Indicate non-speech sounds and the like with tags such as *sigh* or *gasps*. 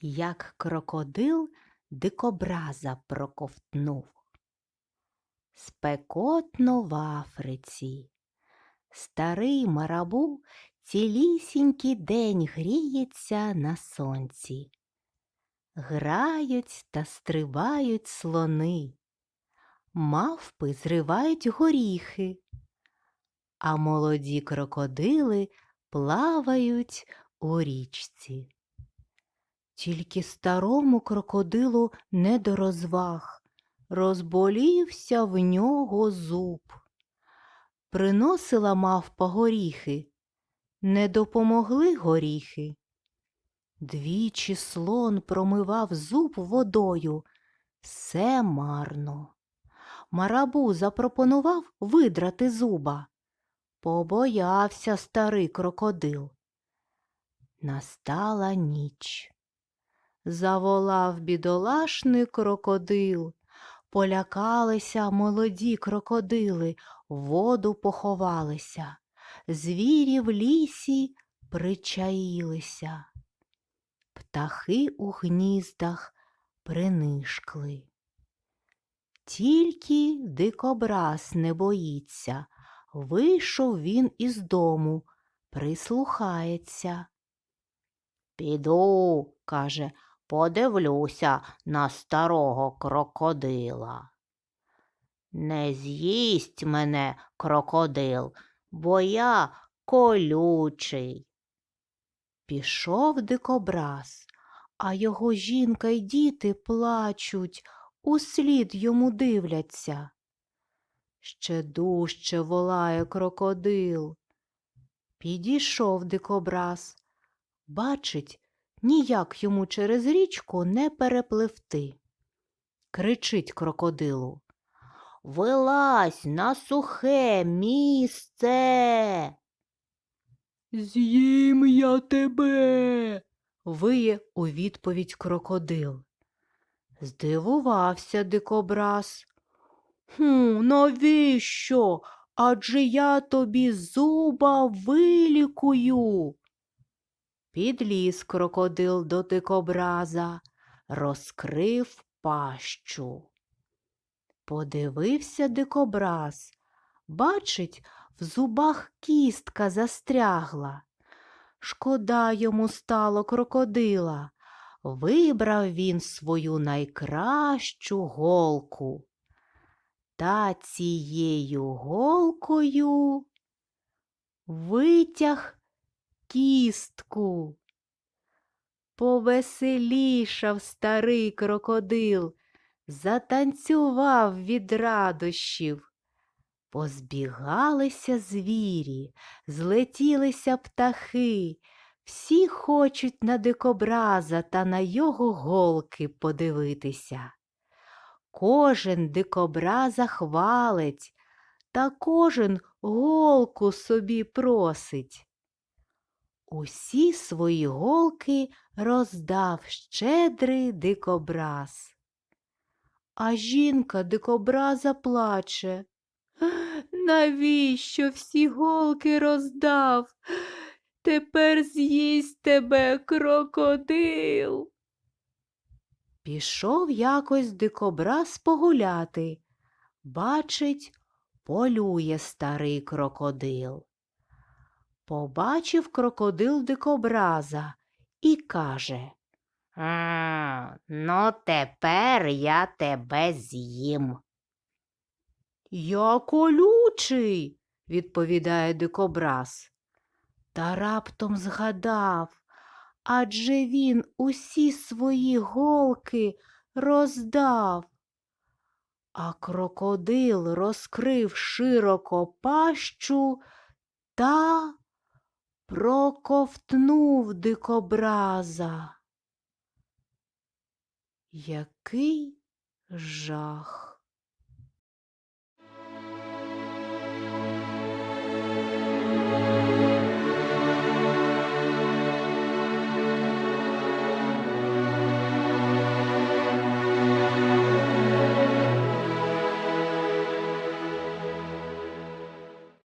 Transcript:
як крокодил дикобраза проковтнув. Спекотно в Африці. Старий марабу цілісінький день гріється на сонці. Грають та стрибають слони, мавпи зривають горіхи, а молоді крокодили плавають у річці. Тільки старому крокодилу не до розваг, розболівся в нього зуб. Приносила мавпа горіхи, не допомогли горіхи. Двічі слон промивав зуб водою, все марно. Марабу запропонував видрати зуба. Побоявся старий крокодил. Настала ніч. Заволав бідолашний крокодил. Полякалися молоді крокодили, воду поховалися, звірі в лісі причаїлися. Птахи у гніздах принишкли. Тільки дикобраз не боїться, вийшов він із дому, прислухається. Піду, каже, подивлюся на старого крокодила. Не з'їсть мене крокодил, бо я колючий. Пішов дикобраз, а його жінка й діти плачуть, услід йому дивляться. Ще дужче волає крокодил. Підійшов дикобраз. Бачить, ніяк йому через річку не перепливти. Кричить крокодилу. Вилазь на сухе місце. З'їм я тебе. виє у відповідь крокодил. Здивувався дикобраз. Хм, навіщо? Адже я тобі зуба вилікую. Підліз крокодил до дикобраза, розкрив пащу. Подивився дикобраз. Бачить, в зубах кістка застрягла. Шкода йому стало крокодила. Вибрав він свою найкращу голку. Та цією голкою витяг кістку. Повеселішав старий крокодил, затанцював від радощів. Позбігалися звірі, злетілися птахи, всі хочуть на дикобраза та на його голки подивитися. Кожен дикобраза хвалить, та кожен голку собі просить. Усі свої голки роздав щедрий дикобраз. А жінка дикобраза плаче. *gasps* Навіщо всі голки роздав? Тепер з'їсть тебе крокодил. Пішов якось дикобраз погуляти. Бачить, полює старий крокодил. Побачив крокодил дикобраза і каже «А, Ну, тепер я тебе з'їм. Я колючий, відповідає дикобраз. Та раптом згадав, адже він усі свої голки роздав. А крокодил розкрив широко пащу та проковтнув дикобраза. Який жах!